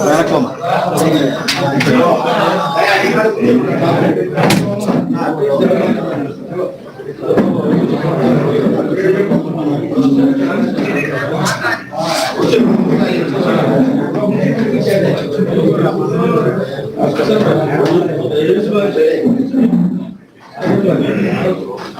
வணக்கம்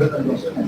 ver también.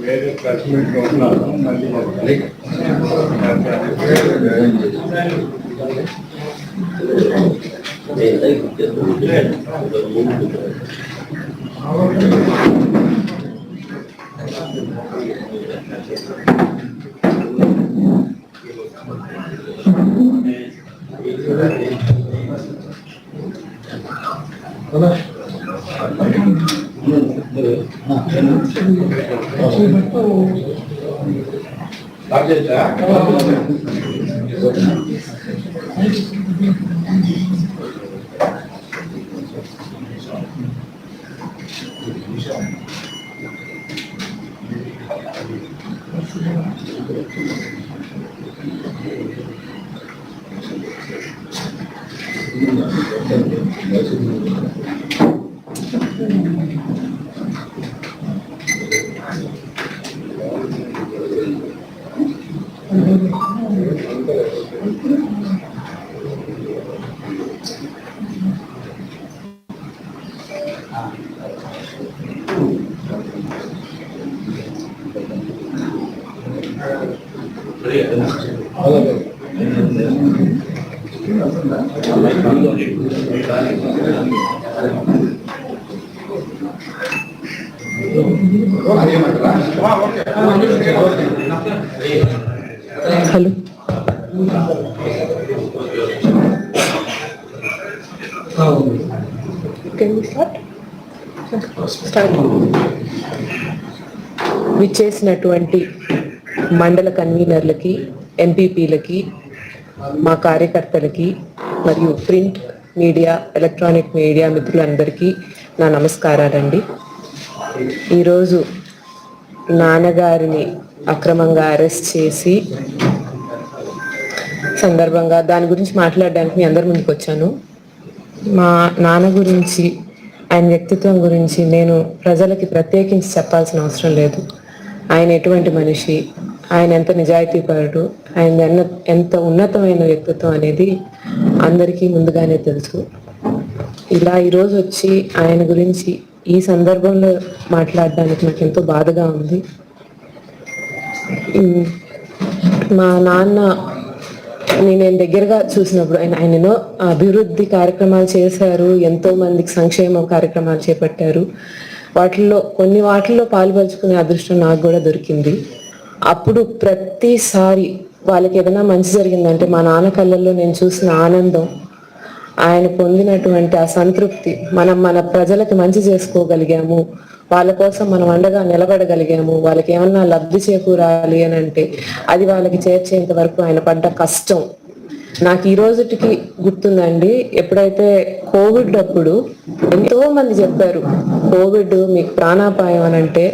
వేరే classmate ఉన్నాను మళ్ళీ 남자자. Can you start. Start విచ్చేసినటువంటి మండల కన్వీనర్లకి ఎంపీపీలకి మా కార్యకర్తలకి మరియు ప్రింట్ మీడియా ఎలక్ట్రానిక్ మీడియా మిత్రులందరికీ నా నమస్కారాలండి. ఈరోజు నాన్నగారిని అక్రమంగా అరెస్ట్ చేసి సందర్భంగా దాని గురించి మాట్లాడడానికి మీ అందరి ముందుకు వచ్చాను మా నాన్న గురించి ఆయన వ్యక్తిత్వం గురించి నేను ప్రజలకి ప్రత్యేకించి చెప్పాల్సిన అవసరం లేదు. ఆయన ఎటువంటి మనిషి ఆయన ఎంత నిజాయితీపరుడు ఆయన ఎంత ఉన్నతమైన వ్యక్తిత్వం అనేది అందరికీ ముందుగానే తెలుసు. ఇలా ఈరోజు వచ్చి ఆయన గురించి ఈ సందర్భంలో మాట్లాడడానికి నాకు ఎంతో బాధగా ఉంది. మా నాన్న నేను దగ్గరగా చూసినప్పుడు ఆయన ఆయన ఎన్నో అభివృద్ధి కార్యక్రమాలు చేశారు ఎంతో మందికి సంక్షేమ కార్యక్రమాలు చేపట్టారు. వాటిల్లో కొన్ని వాటిల్లో పాలుపంచుకునే అదృష్టం నాకు కూడా దొరికింది. అప్పుడు ప్రతిసారి వాళ్ళకి ఏదైనా మంచి జరిగిందంటే మా నాన్న కళ్ళల్లో నేను చూసిన ఆనందం ఆయన పొందినటువంటి ఆ సంతృప్తి. మనం మన ప్రజలకు మంచి చేసుకోగలిగాము. వాళ్ళ కోసం మనం అండగా నిలబడగలిగాము. వాళ్ళకి ఏమన్నా లబ్ధి చేకూరాలి అని అంటే అది వాళ్ళకి చేర్చేంత వరకు ఆయన పడ్డ కష్టం. నాకు ఈ రోజుటికి గుర్తుందండి. ఎప్పుడైతే కోవిడ్ అప్పుడు ఎంతో మంది చెప్పారు కోవిడ్ మీకు ప్రాణాపాయం అని అంటే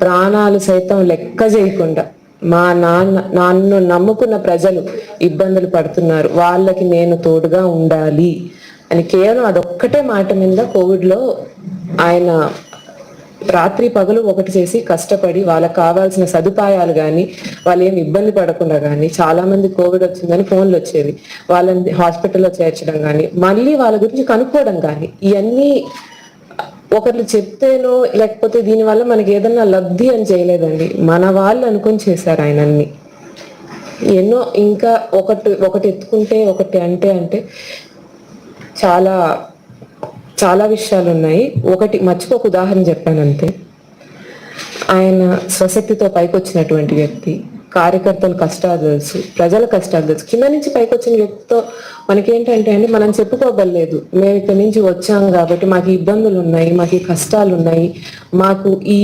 ప్రాణాలు సైతం లెక్క చేయకుండా మా నాన్న నన్ను నమ్ముకున్న ప్రజలు ఇబ్బందులు పడుతున్నారు. వాళ్ళకి నేను తోడుగా ఉండాలి అని కేవలం అదొక్కటే మాట మీద కోవిడ్లో ఆయన రాత్రి పగలు ఒకటి చేసి కష్టపడి వాళ్ళకి కావాల్సిన సదుపాయాలు కానీ వాళ్ళు ఏమి ఇబ్బంది పడకుండా కానీ చాలా మంది కోవిడ్ వచ్చిందని ఫోన్లు వచ్చేవి. వాళ్ళని హాస్పిటల్లో చేర్చడం కానీ మళ్ళీ వాళ్ళ గురించి కనుక్కోవడం కానీ ఇవన్నీ ఒకరు చెప్తేనో లేకపోతే దీనివల్ల మనకి ఏదన్నా లబ్ధి అని చేయలేదండి. మన వాళ్ళు అనుకొని చేశారు ఆయన అన్ని ఎన్నో ఇంకా ఒకటి ఒకటి ఎత్తుకుంటే ఒకటి అంటే అంటే చాలా చాలా విషయాలు ఉన్నాయి. ఒకటి మర్చిపోక ఉదాహరణ చెప్పాను అంతే ఆయన స్వశక్తితో పైకి వచ్చినటువంటి వ్యక్తి. కార్యకర్తల కష్టాలు తెలుసు ప్రజల కష్టాలు తెలుసు కింద నుంచి పైకి వచ్చిన వ్యక్తితో మనకేంటంటే అండి మనం చెప్పుకోగలేదు మేము ఇక్కడి నుంచి వచ్చాం కాబట్టి మాకు ఇబ్బందులు ఉన్నాయి మాకు కష్టాలు ఉన్నాయి. మాకు ఈ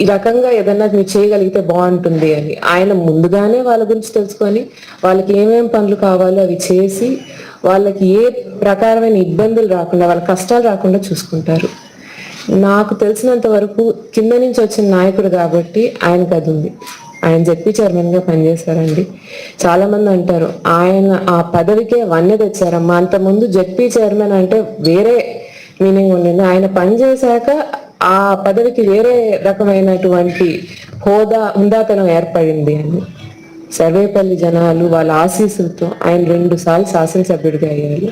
ఈ రకంగా ఏదన్నా మీరు చేయగలిగితే బాగుంటుంది అని. ఆయన ముందుగానే వాళ్ళ గురించి తెలుసుకొని వాళ్ళకి ఏమేం పనులు కావాలో అవి చేసి వాళ్ళకి ఏ ప్రకారమైన ఇబ్బందులు రాకుండా వాళ్ళ కష్టాలు రాకుండా చూసుకుంటారు. నాకు తెలిసినంత వరకు కింద నుంచి వచ్చిన నాయకుడు కాబట్టి ఆయనకు అది ఉంది. ఆయన జెడ్పీ చైర్మన్గా పనిచేశారండి. చాలా మంది అంటారు ఆయన ఆ పదవికే వన్నె తెచ్చారమ్మా. అంత ముందు జెడ్పీ చైర్మన్ అంటే వేరే మీనింగ్ ఉండింది. ఆయన పనిచేశాక ఆ పదవికి వేరే రకమైనటువంటి హోదా హుందాతనం ఏర్పడింది అని. సర్వేపల్లి జనాలు వాళ్ళ ఆశీస్సులతో ఆయన రెండు సార్లు శాసనసభ్యుడిగా అయ్యారు.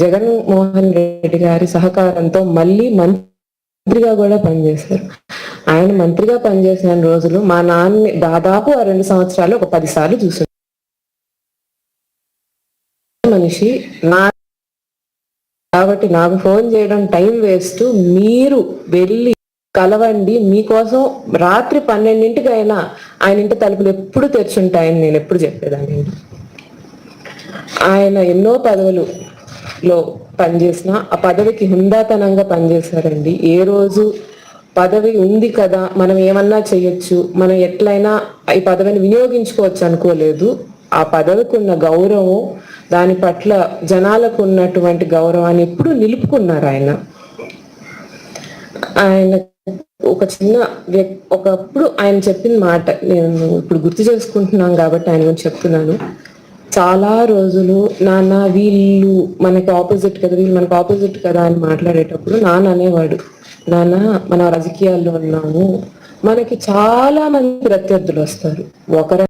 జగన్మోహన్ రెడ్డి గారి సహకారంతో మళ్ళీ మంత్రిగా కూడా పనిచేశారు. ఆయన మంత్రిగా పనిచేసిన రోజులు మా నాన్న దాదాపు ఆ రెండు సంవత్సరాలు ఒక పది సార్లు చూసారు మనిషి నా కాబట్టి నాకు ఫోన్ చేయడం టైం వేస్ట్. మీరు వెళ్ళి కలవండి. మీకోసం రాత్రి పన్నెండింటికి అయినా ఆయన ఇంటి తలుపులు ఎప్పుడు తెరిచుంటాయని నేను ఎప్పుడు చెప్పేదాన్ని. ఆయన ఎన్నో పదవులు లో పనిచేసిన ఆ పదవికి హుందాతనంగా పనిచేశారండి. ఏ రోజు పదవి ఉంది కదా మనం ఏమన్నా చేయొచ్చు మనం ఎట్లయినా ఈ పదవిని వినియోగించుకోవచ్చు అనుకోలేదు. ఆ పదవికి ఉన్న గౌరవం దాని పట్ల జనాలకు ఉన్నటువంటి గౌరవాన్ని ఎప్పుడు నిలుపుకున్నారు ఆయన. ఆయన ఒక చిన్న ఒకప్పుడు ఆయన చెప్పిన మాట నేను ఇప్పుడు గుర్తు చేసుకుంటున్నాను కాబట్టి ఆయన గురించి చెప్తున్నాను. చాలా రోజులు నాన్న వీళ్ళు మనకి ఆపోజిట్ కదా వీళ్ళు మనకు ఆపోజిట్ కదా అని మాట్లాడేటప్పుడు నాన్న అనేవాడు నాన్న మన రాజకీయాల్లో ఉన్నాము. మనకి చాలా మంది ప్రత్యర్థులు వస్తారు. ఒకరు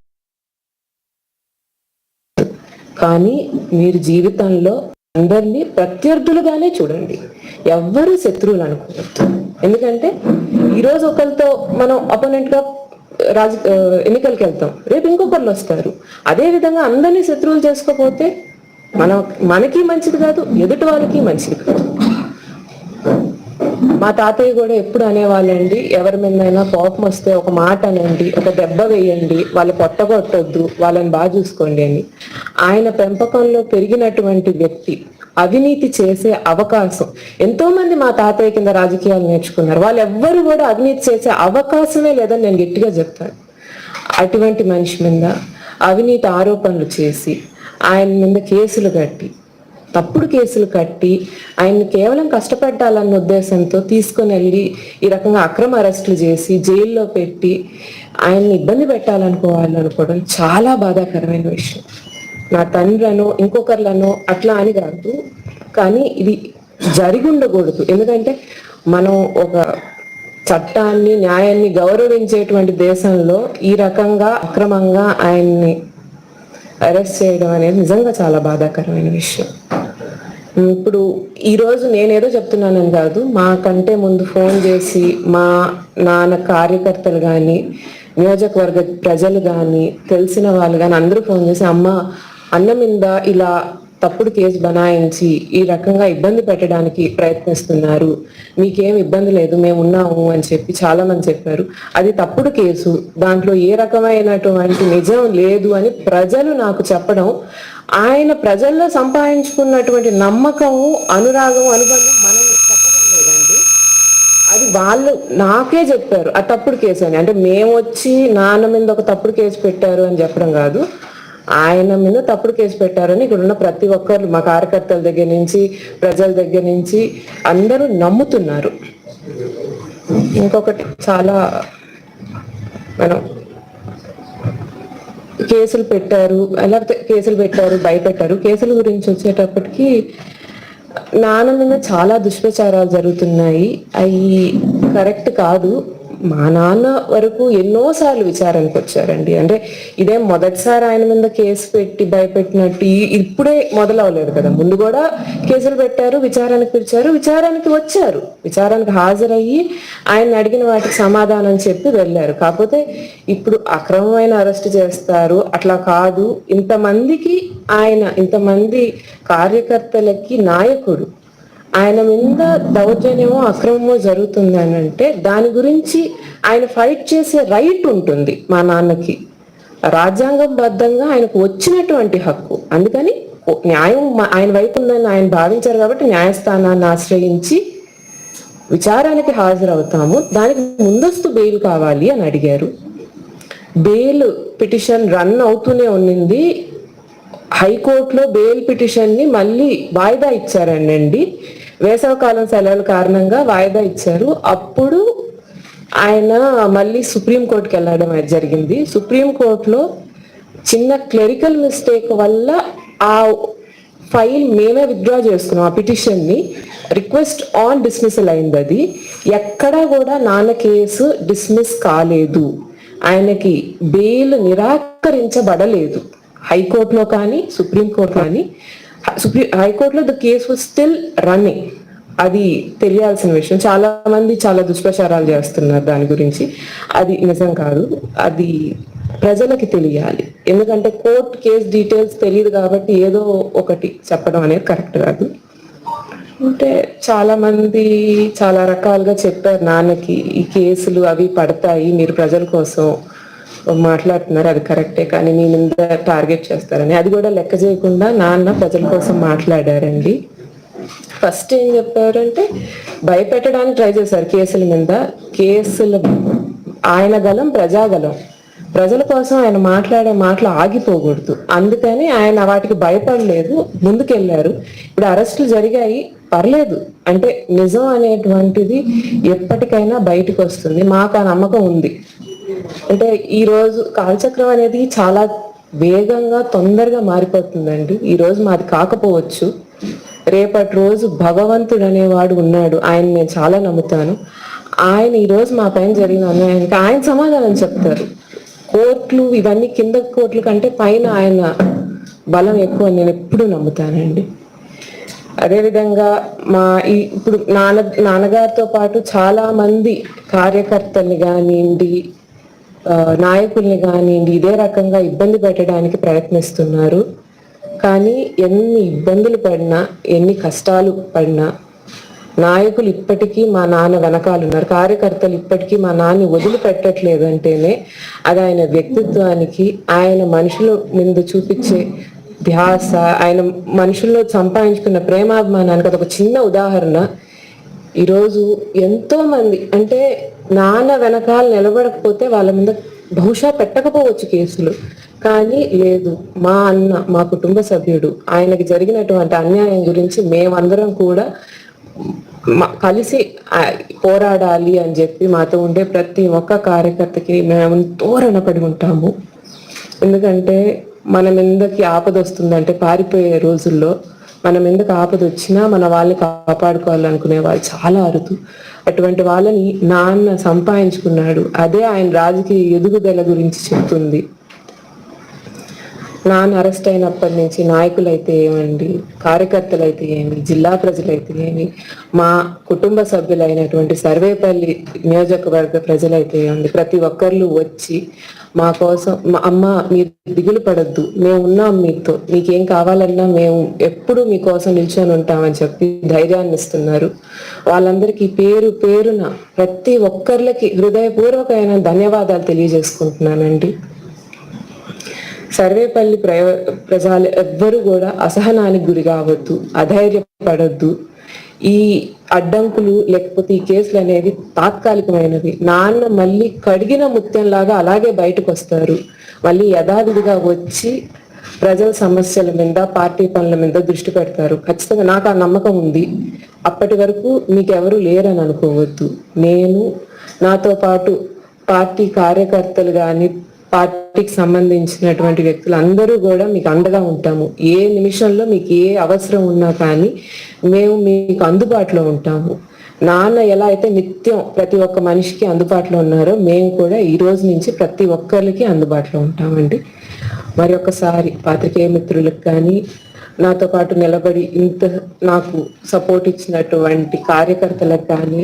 కానీ మీరు జీవితంలో అందరినీ ప్రత్యర్థులుగానే చూడండి. ఎవ్వరు శత్రువులు అనుకోవద్దు. ఎందుకంటే ఈ రోజు ఒకరితో మనం అపోనెంట్గా రాజ ఎన్నికలకి వెళ్తాం. రేపు ఇంకొకళ్ళు వస్తారు. అదే విధంగా అందరినీ శత్రువులు చేసుకోపోతే మన మనకి మంచిది కాదు ఎదుటి వాళ్ళకి మంచిది కాదు. మా తాతయ్య కూడా ఎప్పుడు అనేవాళ్ళండి ఎవరి మీదైనా కోపం వస్తే ఒక మాట అనండి ఒక దెబ్బ వేయండి వాళ్ళు పొట్టగొట్టొద్దు వాళ్ళని బాగా చూసుకోండి అని. ఆయన పెంపకంలో పెరిగినటువంటి వ్యక్తి అవినీతి చేసే అవకాశం. ఎంతో మంది మా తాతయ్య కింద రాజకీయాలు నేర్చుకున్నారు. వాళ్ళు ఎవ్వరు కూడా అవినీతి చేసే అవకాశమే లేదని నేను గట్టిగా చెప్తాను. అటువంటి మనిషి మీద అవినీతి ఆరోపణలు చేసి ఆయన మీద కేసులు కట్టి తప్పుడు కేసులు కట్టి ఆయన్ని కేవలం కష్టపెట్టాలన్న ఉద్దేశంతో తీసుకొని వెళ్ళి ఈ రకంగా అక్రమ అరెస్టులు చేసి జైల్లో పెట్టి ఆయన్ని ఇబ్బంది పెట్టాలనుకోవాలి అనుకోవడం చాలా బాధాకరమైన విషయం. నా తండ్రిలను ఇంకొకర్లను అట్లా అని కాదు. కానీ ఇది జరిగి ఉండకూడదు ఎందుకంటే మనం ఒక చట్టాన్ని న్యాయాన్ని గౌరవించేటువంటి దేశంలో ఈ రకంగా అక్రమంగా ఆయన్ని అరెస్ట్ చేయడం అనేది నిజంగా చాలా బాధాకరమైన విషయం. ఇప్పుడు ఈ రోజు నేనేదో చెప్తున్నానని కాదు మాకంటే ముందు ఫోన్ చేసి మా నాన్న కార్యకర్తలు కానీ నియోజకవర్గ ప్రజలు కానీ తెలిసిన వాళ్ళు కానీ అందరూ ఫోన్ చేసి అమ్మ అన్న మీద ఇలా తప్పుడు కేసు బనాయించి ఈ రకంగా ఇబ్బంది పెట్టడానికి ప్రయత్నిస్తున్నారు. మీకేం ఇబ్బంది లేదు మేము ఉన్నాము అని చెప్పి చాలా మంది చెప్పారు. అది తప్పుడు కేసు దాంట్లో ఏ రకమైనటువంటి నిజం లేదు అని ప్రజలు నాకు చెప్పడం ఆయన ప్రజల్లో సంపాదించుకున్నటువంటి నమ్మకము అనురాగం అనుబంధం మనం చెప్పడం లేదండి. అది వాళ్ళు నాకే చెప్పారు ఆ తప్పుడు కేసు అని. అంటే మేము వచ్చి నాన్న మీద ఒక తప్పుడు కేసు పెట్టారు అని చెప్పడం కాదు. ఆయన మీద తప్పుడు కేసు పెట్టారని ఇక్కడ ఉన్న ప్రతి ఒక్కరు మా కార్యకర్తల దగ్గర నుంచి ప్రజల దగ్గర నుంచి అందరూ నమ్ముతున్నారు. ఇంకొకటి చాలా మనం కేసులు పెట్టారు లేకపోతే కేసులు పెట్టారు భయపెట్టారు. కేసుల గురించి వచ్చేటప్పటికి నాన్న మీద చాలా దుష్ప్రచారాలు జరుగుతున్నాయి. అవి కరెక్ట్ కాదు. మా నాన్న వరకు ఎన్నోసార్లు విచారానికి వచ్చారండి. అంటే ఇదే మొదటిసారి ఆయన మీద కేసు పెట్టి భయపెట్టినట్టు ఇప్పుడే మొదలవలేదు కదా. ముందు కూడా కేసులు పెట్టారు విచారానికి పిలిచారు విచారానికి వచ్చారు. విచారానికి హాజరయ్యి ఆయన అడిగిన వాటికి సమాధానం చెప్పి వెళ్ళారు. కాకపోతే ఇప్పుడు అక్రమమైన అరెస్ట్ చేస్తారు. అట్లా కాదు. ఇంతమందికి ఆయన ఇంతమంది కార్యకర్తలకి నాయకుడు ఆయన మీద దౌర్జన్యమో అక్రమమో జరుగుతుంది అని అంటే దాని గురించి ఆయన ఫైట్ చేసే రైట్ ఉంటుంది మా నాన్నకి. రాజ్యాంగం బద్ధంగా ఆయనకు వచ్చినటువంటి హక్కు. అందుకని న్యాయం ఆయన వైపు ఉందని ఆయన భావించారు కాబట్టి న్యాయస్థానాన్ని ఆశ్రయించి విచారానికి హాజరవుతాము. దానికి ముందస్తు బెయిల్ కావాలి అని అడిగారు. బెయిల్ పిటిషన్ రన్ అవుతూనే ఉన్నింది. హైకోర్టులో బెయిల్ పిటిషన్ని మళ్ళీ వాయిదా ఇచ్చారనండి. వేసవకాలం సెలవుల కారణంగా వాయిదా ఇచ్చారు. అప్పుడు ఆయన మళ్ళీ సుప్రీం కోర్టుకి వెళ్ళడం జరిగింది. సుప్రీం కోర్టులో చిన్న క్లెరికల్ మిస్టేక్ వల్ల ఆ ఫైల్ మేమే విత్డ్రా చేసుకున్నాం ఆ పిటిషన్ని. రిక్వెస్ట్ ఆన్ డిస్మిసల్ అయింది అది. ఎక్కడా కూడా నాన్న కేసు డిస్మిస్ కాలేదు. ఆయనకి బెయిల్ నిరాకరించబడలేదు. హైకోర్టులో కానీ సుప్రీంకోర్టు కానీ. సుప్రీం హైకోర్టులో the case was still running. అది తెలియాల్సిన విషయం. చాలా మంది చాలా దుష్ప్రచారాలు చేస్తున్నారు దాని గురించి. అది నిజం కాదు. అది ప్రజలకి తెలియాలి. ఎందుకంటే కోర్టు కేసు డీటెయిల్స్ తెలియదు కాబట్టి ఏదో ఒకటి చెప్పడం అనేది కరెక్ట్ కాదు. అంటే చాలా మంది చాలా రకాలుగా చెప్పారు నాన్నకి ఈ కేసులు అవి పడతాయి మీరు ప్రజల కోసం మాట్లాడుతున్నారు. అది కరెక్టే కానీ మీ మీద టార్గెట్ చేస్తారని. అది కూడా లెక్క చేయకుండా నాన్న ప్రజల కోసం మాట్లాడారండి. ఫస్ట్ ఏం చెప్పారంటే భయపెట్టడానికి ట్రై చేశారు కేసుల మీద. కేసులు ఆయన గలం ప్రజాగలం ప్రజల కోసం ఆయన మాట్లాడే మాటలు ఆగిపోకూడదు. అందుకని ఆయన వాటికి భయపడలేదు. ముందుకెళ్ళారు. ఇప్పుడు అరెస్టులు జరిగాయి. పర్లేదు. అంటే నిజం అనేటువంటిది ఎప్పటికైనా బయటకు వస్తుంది. మాకు ఆ నమ్మకం ఉంది. అంటే ఈ రోజు కాలచక్రం అనేది చాలా వేగంగా తొందరగా మారిపోతుందండి. ఈ రోజు మాది కాకపోవచ్చు. రేపటి రోజు భగవంతుడు అనేవాడు ఉన్నాడు. ఆయన నేను చాలా నమ్ముతాను. ఆయన ఈ రోజు మా పైన జరిగిన అన్యాయానికి ఆయన సమాధానం చెప్తారు. కోట్లు ఇవన్నీ కింద కోట్ల కంటే పైన ఆయన బలం ఎక్కువ నేను ఎప్పుడూ నమ్ముతానండి. అదేవిధంగా మా ఈ ఇప్పుడు నాన్న నాన్నగారితో పాటు చాలా మంది కార్యకర్తల్ని కానివ్వండి నాయకుల్ని కానివ్వండి ఇదే రకంగా ఇబ్బంది పెట్టడానికి ప్రయత్నిస్తున్నారు. కానీ ఎన్ని ఇబ్బందులు పడినా ఎన్ని కష్టాలు పడినా నాయకులు ఇప్పటికీ మా నాన్న వెనకాల ఉన్నారు. కార్యకర్తలు ఇప్పటికీ మా నాన్ని వదిలిపెట్టట్లేదు అంటేనే అది ఆయన వ్యక్తిత్వానికి ఆయన మనుషుల ముందు చూపించే ధ్యాస ఆయన మనుషుల్లో సంపాదించుకున్న ప్రేమాభిమానానికి అదొక చిన్న ఉదాహరణ. ఈరోజు ఎంతో మంది అంటే నాన్న వెనకాల నిలబడకపోతే వాళ్ళ మీద బహుశా పెట్టకపోవచ్చు కేసులు. కానీ లేదు మా అన్న మా కుటుంబ సభ్యుడు ఆయనకి జరిగినటువంటి అన్యాయం గురించి మేమందరం కూడా కలిసి పోరాడాలి అని చెప్పి మాతో ఉండే ప్రతి ఒక్క కార్యకర్తకి మేము తోరణ పడి ఉంటాము. ఎందుకంటే మన మీదకి ఆపద వస్తుందంటే పారిపోయే రోజుల్లో మనం ఎందుకు ఆపద వచ్చినా మన వాళ్ళని కాపాడుకోవాలనుకునే వాళ్ళు చాలా అరుదు. అటువంటి వాళ్ళని నాన్న సంపాదించుకున్నాడు. అదే ఆయన రాజకీయ ఎదుగుదల గురించి చెప్తుంది. నాన్న అరెస్ట్ అయినప్పటి నుంచి నాయకులైతే ఏమండి కార్యకర్తలైతే ఏమి జిల్లా ప్రజలైతే ఏమి మా కుటుంబ సభ్యులైనటువంటి సర్వేపల్లి నియోజకవర్గ ప్రజలైతే ఏమండి ప్రతి ఒక్కళ్ళు వచ్చి మా కోసం మా అమ్మ మీరు దిగులు పడద్దు మేము ఉన్నాం మీతో మీకేం కావాలన్నా మేము ఎప్పుడు మీకోసం నిల్చొని ఉంటామని చెప్పి ధైర్యాన్ని ఇస్తున్నారు. వాళ్ళందరికీ పేరు పేరున ప్రతి ఒక్కరికి హృదయపూర్వకమైన ధన్యవాదాలు తెలియజేసుకుంటున్నానండి. సర్వేపల్లి ప్రయ ప్రజలు ఎవ్వరు కూడా అసహనానికి గురి కావద్దు అధైర్యపడద్దు. ఈ అడ్డంకులు లేకపోతే ఈ కేసులు అనేది తాత్కాలికమైనవి. నాన్న మళ్ళీ కడిగిన ముత్యంలాగా అలాగే బయటకు వస్తారు మళ్ళీ యథావిధిగా వచ్చి ప్రజల సమస్యల మీద పార్టీ పనుల మీద దృష్టి పెడతారు. ఖచ్చితంగా నాకు ఆ నమ్మకం ఉంది. అప్పటి వరకు మీకెవరు లేరని అనుకోవద్దు. నేను నాతో పాటు పార్టీ కార్యకర్తలు కానీ పార్టీకి సంబంధించినటువంటి వ్యక్తులు అందరూ కూడా మీకు అండగా ఉంటాము. ఏ నిమిషంలో మీకు ఏ అవసరం ఉన్నా కానీ మేము మీకు అందుబాటులో ఉంటాము. నాన్న ఎలా అయితే నిత్యం ప్రతి ఒక్క మనిషికి అందుబాటులో ఉన్నారో మేము కూడా ఈ రోజు నుంచి ప్రతి ఒక్కరికి అందుబాటులో ఉంటామండి. మరి ఒకసారి పాత్రికేయ మిత్రులకు కానీ నాతో పాటు నిలబడి ఇంత నాకు సపోర్ట్ ఇచ్చినటువంటి కార్యకర్తలకు కానీ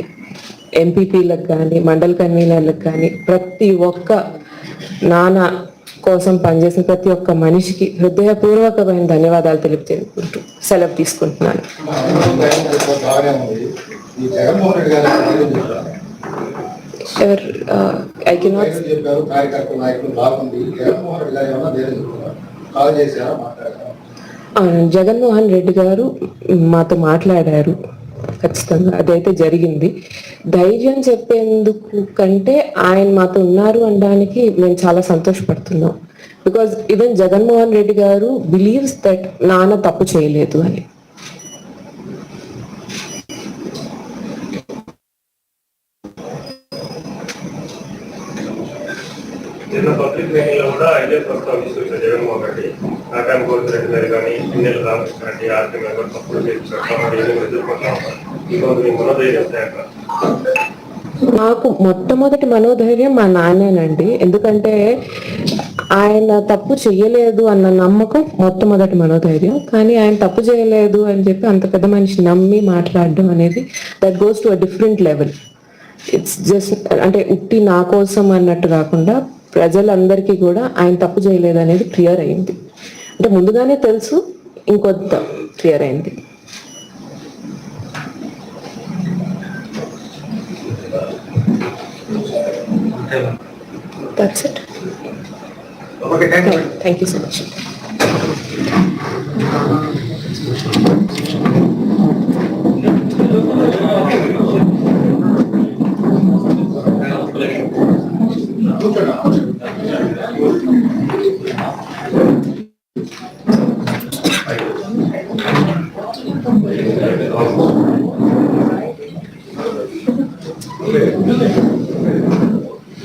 ఎంపీపీలకు కానీ మండల కన్వీనర్లకు కానీ ప్రతి ఒక్క నాన్న కోసం పనిచేసిన ప్రతి ఒక్క మనిషికి హృదయపూర్వకమైన ధన్యవాదాలు తెలియజేసుకుంటూ సెలవు తీసుకుంటున్నాను. ఐ కెనాట్ జగన్మోహన్ రెడ్డి గారు మాతో మాట్లాడారు. ఖచ్చితంగా అదైతే జరిగింది. ధైర్యం చెప్పేందుకు కంటే ఆయన మాతో ఉన్నారు అనడానికి మేము చాలా సంతోషపడుతున్నాం. Because even Jaganmohan Reddy garu believes that నాన్న తప్పు చేయలేదు అని. నాకాయం రెడ్డి గారు కానీ పిన్నెల రామకృష్ణ రెడ్డి ఆర్టీ మెంబర్ తప్పులు చేసి మీ మనోధైర్యం నాకు మొట్టమొదటి మనోధైర్యం మా నాన్నేనండి. ఎందుకంటే ఆయన తప్పు చేయలేదు అన్న నమ్మకం మొట్టమొదటి మనోధైర్యం. కానీ ఆయన తప్పు చేయలేదు అని చెప్పి అంత పెద్ద మనిషి నమ్మి మాట్లాడడం అనేది that goes to a different level it's just అంటే ఉట్టి నా కోసం అన్నట్టు కాకుండా ప్రజలందరికీ కూడా ఆయన తప్పు చేయలేదు అనేది క్లియర్ అయింది. అంటే ముందుగానే తెలుసు ఇంకొంత క్లియర్ అయింది. That's it thank you so much